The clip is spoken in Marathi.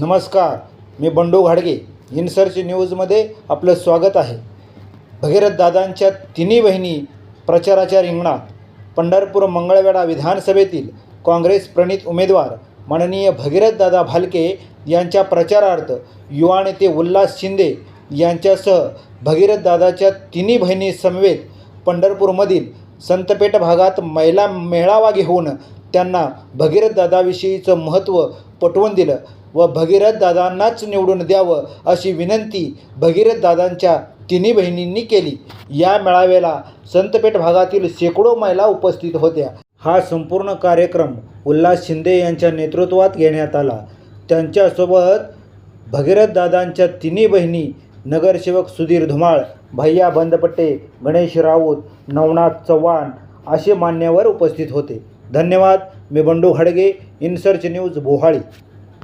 नमस्कार मी बंडू घाडगे. इनसर्च न्यूजमध्ये आपलं स्वागत आहे. भगीरथ दादांच्या तिन्ही बहिणी प्रचाराच्या रिंगणात पंढरपूर मंगळवेढा विधानसभेतील काँग्रेस प्रणित उमेदवार माननीय भगीरथदादा भालके यांच्या प्रचारार्थ युवा नेते उल्हास शिंदे यांच्यासह भगीरथदादाच्या तिन्ही बहिणी समवेत पंढरपूरमधील संतपेठ भागात महिला मेळावा घेऊन त्यांना भगीरथदादाविषयीचं महत्त्व पटवून दिलं. व भगीरथदादांनाच निवडून द्यावं अशी विनंती भगीरथदादांच्या तिन्ही बहिणींनी केली. या मेळाव्याला संतपेठ भागातील शेकडो महिला उपस्थित होत्या. हा संपूर्ण कार्यक्रम उल्हास शिंदे यांच्या नेतृत्वात घेण्यात आला. त्यांच्यासोबत भगीरथदादांच्या तिन्ही बहिणी नगरसेवक सुधीर धुमाळ भैया बंदपट्टे गणेश राऊत नवनाथ चव्हाण असे मान्यवर उपस्थित होते. धन्यवाद. मी बंडू खडगे इनसर्च न्यूज बोहाळी.